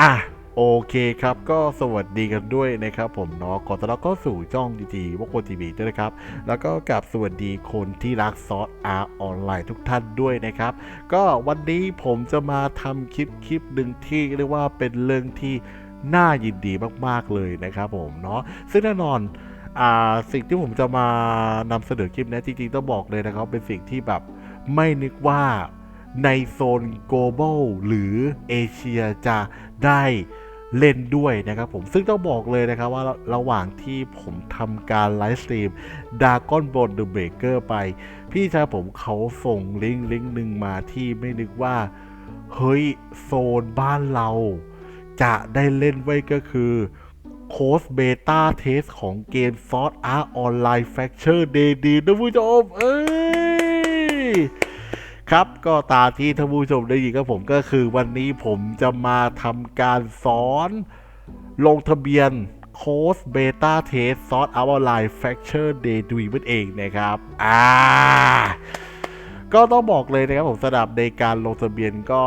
อะโอเคครับก็สวัสดีกันด้วยนะครับผมเนาะขอต้อนรับเข้าสู่ช่องจีจีวกโกทีวีด้วยนะครับ แล้วก็กับสวัสดีคนที่รักซอสอาร์ออนไลน์ทุกท่านด้วยนะครับ ก็วันนี้ผมจะมาทำคลิปคลิปหนึ่งที่เรียกว่าเป็นเรื่องที่น่ายินดีมากๆเลยนะครับผมเนาะซึ่งแน่นอนอ่าสิ่งที่ผมจะมานำเสนอคลิปนี้จริงๆต้องบอกเลยนะครับ เป็นสิ่งที่แบบไม่นึกว่า ในโซน global หรือเอเชียจะได้เล่นด้วยนะครับผมซึ่งต้องบอกเลยนะครับว่าระหว่างที่ผมทำการไลฟ์สตรีม Dragon Ball The Breaker ไป พี่ชายผมเขาส่งลิงก์ลิงก์หนึ่งมาที่ไม่นึกว่า เฮ้ย โซนบ้านเรา จะได้เล่นไว้ก็คือโค้ดเบต้าเทสของเกม Sword Art Online Fracture Day ดีนะผู้ชมเอ้ย ครับก็ตาที่ท่านผู้ชมได้ยินกับผมก็คือวันนี้ผมจะมาทำการสอนลงทะเบียนโค้ดเบต้าเทสซอสอัลไลน์แฟคเชอร์เดย์ดูมันเองนะครับ อ่า ก็ต้องบอกเลยนะครับผมสำหรับในการลงทะเบียนก็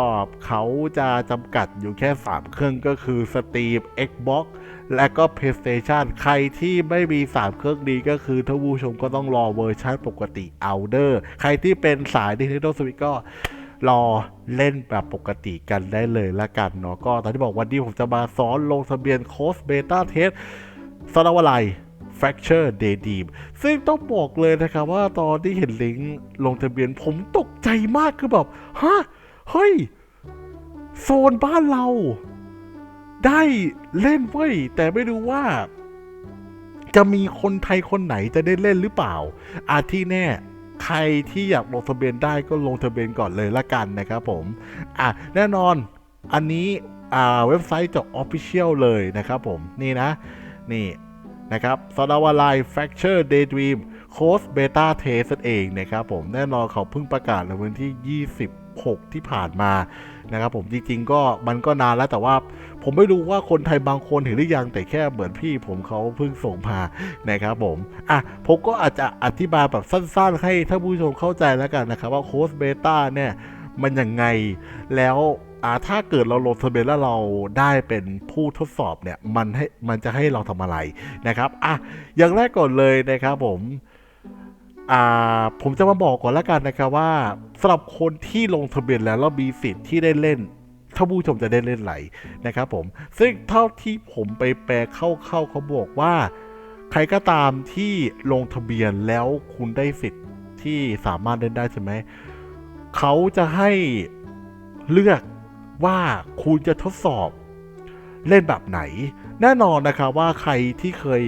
เขาจะจำกัดอยู่แค่ 3 เครื่องก็คือ Steam Xbox และก็ PlayStation ใครที่ไม่มี 3 เครื่องนี้ก็คือท่านผู้ชมก็ต้องรอเวอร์ชันปกติเอาเดอร์ใครที่เป็นสาย Nintendo Switch ก็รอเล่นแบบปกติกันได้เลยละกันเนาะก็ตอนที่บอกวันนี้ผมจะมาสอนลงทะเบียนโค้ดเบต้าเทสสนาวไล Fracture Day Dream ซึ่งต้องบอกเลยนะครับว่าตอนที่เห็นลิงก์ลงทะเบียนผมตกใจมากคือแบบ ฮะ เฮ้ย โซนบ้านเรา ได้เล่นเว้ย แต่ไม่รู้ว่า จะมีคนไทยคนไหนจะได้เล่นหรือเปล่า อาที่แน่ใครที่อยากลงทะเบียนได้ก็ลงทะเบียนก่อนเลยละกันนะครับผม อะ แน่นอนอันนี้อ่าเว็บไซต์จาก Official เลยนะครับผม นี่นะ นี่ นะครับซอดาวาไล Fracture Daydream Coast Beta Test นั่นเองนะครับผมแน่นอนเขาเพิ่งประกาศในวันที่ 26 ที่ผ่านมานะครับผมจริงๆก็มันก็นานแล้วแต่ว่า ผมไม่รู้ว่าคนไทยบางคนเห็นหรือยังแต่แค่เหมือนพี่ผมเขาเพิ่งส่งมานะครับผมอะผมก็อาจจะอธิบายแบบสั้นๆ ให้ท่านผู้ชมเข้าใจแล้วกันนะครับว่าโค้ดเบต้าเนี่ยมันยังไงแล้ว อ่าถ้าเกิดเราลงทะเบียนแล้วเราได้เป็นผู้ทดสอบเนี่ยมันให้มันจะให้เราทำอะไรนะครับอะอย่างแรกก่อนเลยนะครับผมอ่าผมจะมาบอกก่อนแล้วกันนะครับว่าสำหรับคนที่ลงทะเบียนแล้วแล้วมีสิทธิ์ที่ได้เล่นถ้าผู้ชมจะได้เล่นไหลนะครับผมซึ่งเท่าที่ผมไปแปลเข้าๆเขาบอกว่า ใครก็ตามที่ลงทะเบียนแล้วคุณได้สิทธิ์ที่สามารถเล่นได้ใช่ไหมเขาจะให้เลือก ว่าคุณจะทดสอบเล่นแบบไหน แน่นอนนะครับว่าใครที่เคย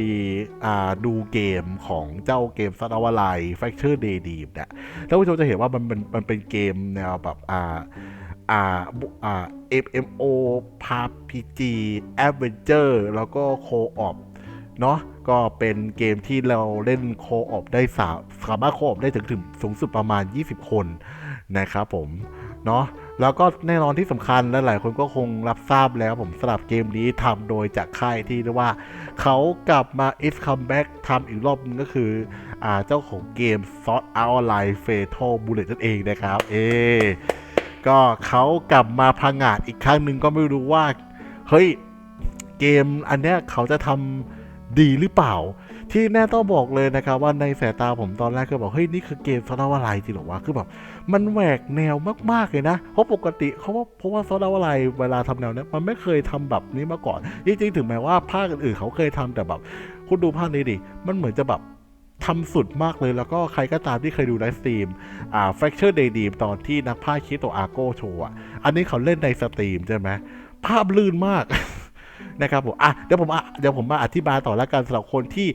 ดูเกมของเจ้าเกมซัตวาไล f a c t u r e Day Deep เนี่ยท่านผู้ชมจะเห็นว่ามันเป็นมันเป็นเกมแนวแบบอ่าอ่าบุอ่า MMO RPG Adventure แล้วก็ Co-op เนาะก็เป็นเกมที่เราเล่นโคออปได้สาสามารถโคออปได้ถึงถึงสูงสุดประมาณ 20 คนนะครับผม เนาะ แล้วก็แน่นอนที่สำคัญและหลายคนก็คงรับทราบแล้วผมสลับเกมนี้ทำโดยจากค่ายที่เรียกว่าเขากลับมา is comeback ทำอีกรอบนึงก็คืออ่าเจ้าของเกม Sword Art Online Fatal Bullet นั่นเองนะครับ เอ ก็เขากลับมาพังงาดอีกครั้งหนึ่งก็ไม่รู้ว่า เฮ้ย เกมอันเนี้ยเขาจะทำ ดีหรือเปล่า ที่แน่ต้องบอกเลยนะครับว่าในสายตาผมตอนแรกก็บอกเฮ้ยนี่คือเกมซอดาวาไลจริงหรอวะคือแบบมันแหวกแนวมากๆเลยนะเพราะปกติเขาว่าเพราะว่าซอดาวาไลเวลาทำแนวเนี้ยมันไม่เคยทำแบบนี้มาก่อนจริงๆถึงแม้ว่าภาคอื่นๆเขาเคยทำแต่แบบ คุณดูภาคนี้ดิมันเหมือนจะแบบทำสุดมากเลยแล้วก็ใครก็ตามที่เคยดูไลฟ์สตรีม อ่า Fracture Day Deep ตอนที่นักพากย์คิโตอาโกโชว์อะ อันนี้เขาเล่นในสตรีมใช่ไหมภาพลื่นมาก นะครับผมอะเดี๋ยวผมอะเดี๋ยวผมมาอธิบายต่อแล้วกันสำหรับคนที่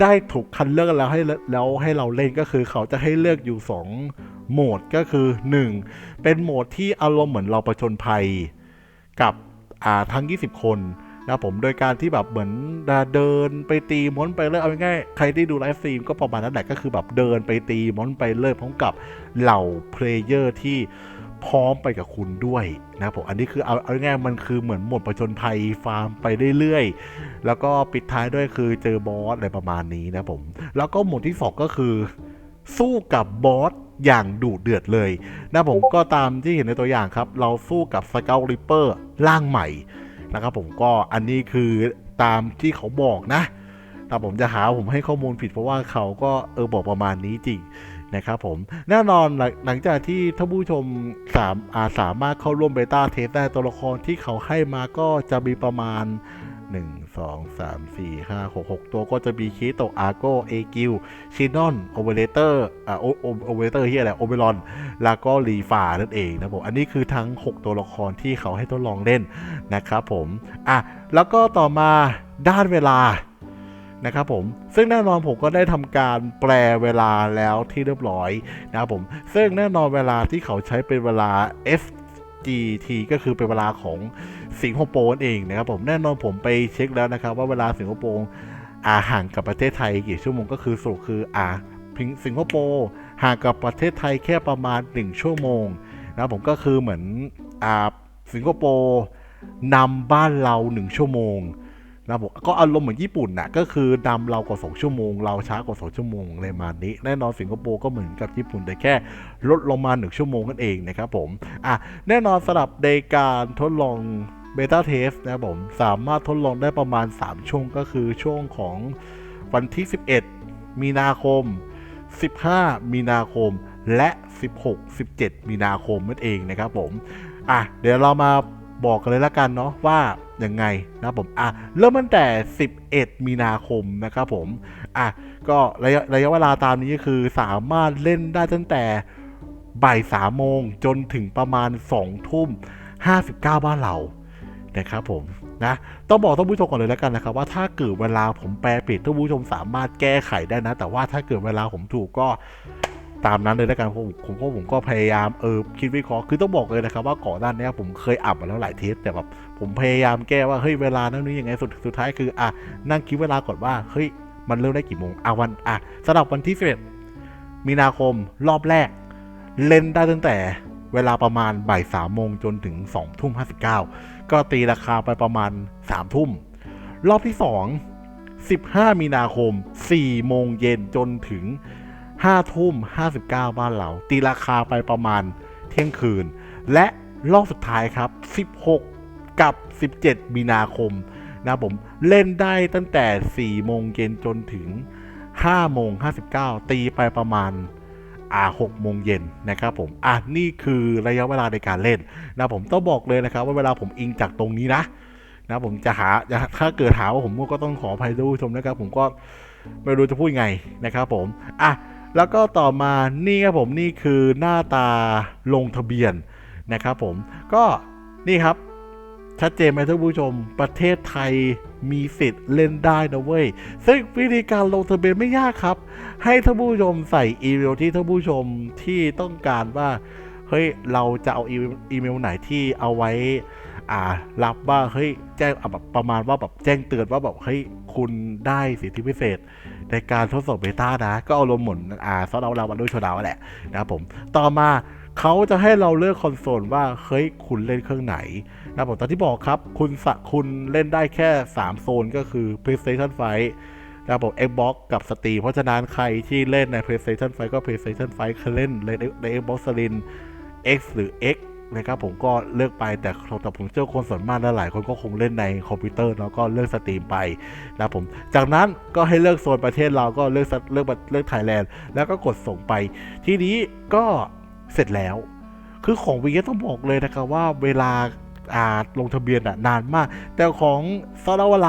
ได้ถูกคัดเลือกแล้วให้แล้วให้เราเล่นก็คือเขาจะให้เลือกอยู่ 2 โหมดก็คือ 1 เป็นโหมดที่อารมณ์เหมือนเราประชนภัยกับอ่าทั้ง 20 คน นะผมโดยการที่แบบเหมือนเดินไปตีม้อนไปเลยเอาง่ายๆใครที่ดูไลฟ์สตรีมก็ประมาณนั้นแหละก็คือแบบเดินไปตีม้อนไปเลยพร้อมกับเหล่าเพลเยอร์ที่พร้อมไปกับคุณด้วยนะผมอันนี้คือเอาเอาง่ายๆมันคือเหมือนหมดประชนภัยฟาร์มไปเรื่อยๆ แล้วก็ปิดท้ายด้วยคือเจอบอสอะไรประมาณนี้นะผม แล้วก็หมดที่สองก็คือ สู้กับบอสอย่างดุเดือดเลยนะผมก็ตามที่เห็นในตัวอย่างครับ เราสู้กับสเกลริปเปอร์ร่างใหม่ นะครับผมก็อันนี้คือตามที่เขาบอกนะแต่ผมจะหาผมให้ข้อมูลผิดเพราะว่าเขาก็เออบอกประมาณนี้จริงนะครับผมแน่นอนหลังหลังจากที่ท่านผู้ชมสามอาสามารถเข้าร่วมเบต้าเทสได้ตัวละครที่เขาให้มาก็จะมีประมาณ 1 2 3 4 5 6 6 ตัวก็จะมีคีโตอาร์โกเอกิลชินอนโอเวเลเตอร์อ่าโอโอเวเลเตอร์ที่อะไรโอเบรอนแล้วก็รีฟานั่นเองนะผมอันนี้คือทั้ง 6 ตัวละครที่เขาให้ทดลองเล่นนะครับผมอะแล้วก็ต่อมาด้านเวลานะครับผมซึ่งแน่นอนผมก็ได้ทำการแปลเวลาแล้วที่เรียบร้อยนะครับผมซึ่งแน่นอนเวลาที่เขาใช้เป็นเวลา FGT ก็คือเป็นเวลาของ สิงคโปร์เองนะครับผมแน่นอนผมไปเช็คแล้วนะครับ ว่าเวลาสิงคโปร์อาห่างกับประเทศไทยกี่ชั่วโมงก็คือสรุปคืออ่าสิงคโปร์ห่างกับประเทศไทยแค่ประมาณ 1 ชั่วโมงนะผมก็คือเหมือนอ่าสิงคโปร์นำบ้านเรา 1 ชั่วโมงนะผมก็อารมณ์เหมือนญี่ปุ่นน่ะก็คือนำเรากว่า2ชั่วโมง เราช้ากว่า2ชั่วโมงเลยมานี้แน่นอนสิงคโปร์ก็เหมือนกับญี่ปุ่นแต่แค่ลดลงมา 1 ชั่วโมงนั่นเองนะครับผมอะแน่นอนสำหรับในการทดลอง บต้าเทสนะครับผมสามารถทดลองได้ประมาณ 3 ช่วงก็คือช่วงของวันที่ 11 มีนาคม 15 มีนาคม และ 16 17 มีนาคมนั่นเองนะครับผม อะ เดี๋ยวเรามาบอกกันเลยละกันเนาะว่ายังไงนะผมอะเริ่มตั้งแต่ 11 มีนาคมนะครับผมอะก็ระยะระยะเวลาตามนี้ก็คือสามารถเล่นได้ตั้งแต่บ่ายสามโมงจนถึงประมาณ 2 ทุ่ม 59 บ้านเรา นะครับผมนะต้องบอกท่านผู้ชมก่อนเลยแล้วกันนะครับว่าถ้าเกิดเวลาผมแปลผิดท่านผู้ชมสามารถแก้ไขได้นะ แต่ว่าถ้าเกิดเวลาผมถูกก็ตามนั้นเลยแล้วกันผมผมก็ผมก็พยายามเออคิดวิเคราะห์คือต้องบอกเลยนะครับว่าก่อนหน้านี้ผมเคยอับมาแล้วหลายเทสแต่แบบผมพยายามแก้ว่าเฮ้ยเวลานั้นนี้ยังไงสุดสุดท้ายคืออะนั่งคิดเวลาก่อนว่าเฮ้ยมันเริ่มได้กี่โมงอะวันอะสำหรับวันที่11มีนาคมรอบแรก เล่นได้ตั้งแต่เวลาประมาณบ่ายสามโมงจนถึง2องทุ่มห้าสิบเก้า ก็ตีราคาไปประมาณ3ามทุ่ม รอบที่2 15 มีนาคม 4 โมงเย็นจนถึง 5 ทุ่ม 59 บ้านเรา ตีราคาไปประมาณเที่ยงคืน และรอบสุดท้ายครับ 16 กับ 17 มีนาคมนะผมเล่นได้ตั้งแต่ 4 โมงเย็นจนถึง 5 โมง 59 ตีไปประมาณ อ่า6โมงเย็นนะครับผมอะนี่คือระยะเวลาในการเล่นนะผมต้องบอกเลยนะครับว่าเวลาผมอิงจากตรงนี้นะนะผมจะหาถ้าเกิดหาว่าผมก็ต้องขออภัยท่านผู้ชมนะครับ ผมก็ไม่รู้จะพูดไงนะครับผมอะแล้วก็ต่อมานี่ครับผมนี่คือหน้าตาลงทะเบียนนะครับผมก็นี่ครับ ชัดเจนไหมท่านผู้ชม ประเทศไทยมีสิทธิ์เล่นได้นะเว้ย ซึ่งวิธีการลงทะเบียนไม่ยากครับ ให้ท่านผู้ชมใส่อีเมลที่ท่านผู้ชมที่ต้องการว่าเฮ้ยเราจะเอาอีเมลไหนที่เอาไว้อ่ารับว่าเฮ้ยแจ้งแบบประมาณว่าแบบแจ้งเตือนว่าแบบเฮ้ยคุณได้สิทธิพิเศษ ในการทดสอบเบต้านะ ก็เอารมหมุนอ่าซอสเอาเราวันด้วยโชว์ดาวแหละนะครับผมต่อมาเขาจะให้เราเลือกคอนโซลว่าเฮ้ยคุณเล่นเครื่องไหนนะครับผมตอนที่บอกครับ คุณสะคุณเล่นได้แค่ 3 โซนก็คือ PlayStation 5นะครับผม Xbox กับ Steam เพราะฉะนั้นใครที่เล่นใน PlayStation 5ก็ PlayStation 5คือเล่นในใน Xbox Slim X หรือ X นะครับผมก็เลือกไปแต่แต่ผมเชื่อคนส่วนมากและหลายคนก็คงเล่นในคอมพิวเตอร์แล้วก็เลือกสตรีมไปนะผมจากนั้นก็ให้เลือกโซนประเทศเราก็เลือกเลือกเลือกไทยแลนด์แล้วก็กดส่งไป ทีนี้ก็เสร็จแล้ว คือของวีต้องบอกเลยนะครับว่าเวลาอ่าลงทะเบียนอะนานมาก แต่ของซอลาวไล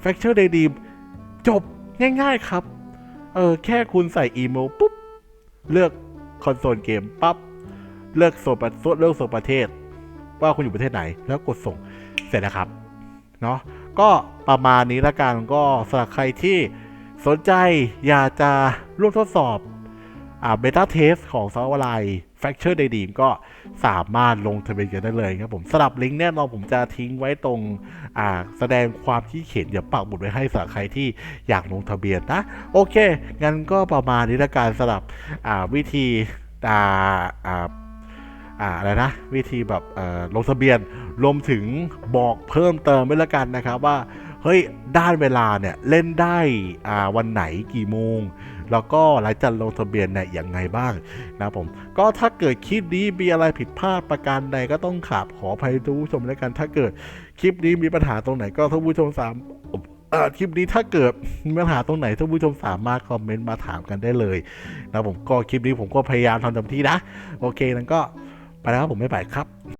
แฟคเชอร์เดดีมจบง่ายๆครับ เออแค่คุณใส่อีเมลปุ๊บ เลือกคอนโซลเกมปั๊บ เลือกโซนประเลือกโซนประเทศ ว่าคุณอยู่ประเทศไหน แล้วกดส่งเสร็จนะครับเนาะก็ประมาณนี้ละกันก็สำหรับใครที่สนใจอยากจะร่วมทดสอบอ่าเบต้าเทสของซอฟต์แวร์ Fracture Day Dream ก็สามารถลงทะเบียนกันได้เลยครับผมสำหรับลิงก์แน่นอนผมจะทิ้งไว้ตรงอ่าแสดงความที่เขียนเดี๋ยวปักหมุดไว้ให้สำหรับใครที่อยากลงทะเบียนนะ โอเค งั้นก็ประมาณนี้ละกันสำหรับอ่าวิธีอ่าอ่า อะไรนะวิธีแบบลงทะเบียนรวมถึงบอกเพิ่มเติมไว้แล้วกันนะครับว่าเฮ้ยด้านเวลาเนี่ยเล่นได้วันไหนกี่โมง แล้วก็หลังจากลงทะเบียนเนี่ยอย่างไงบ้างนะผมก็ถ้าเกิดคลิปนี้มีอะไรผิดพลาดประการใดก็ต้องขับขออภัยทุกผู้ชมแล้วกัน ถ้าเกิดคลิปนี้มีปัญหาตรงไหนก็ท่านผู้ชมสามคลิปนี้ถ้าเกิดมีปัญหาตรงไหนท่านผู้ชมสามารถคอมเมนต์มาถามกันได้เลยนะผมก็คลิปนี้ผมก็พยายามทำเต็มที่นะ โอเคนั้นก็ ไปแล้วผมไม่ไปครับ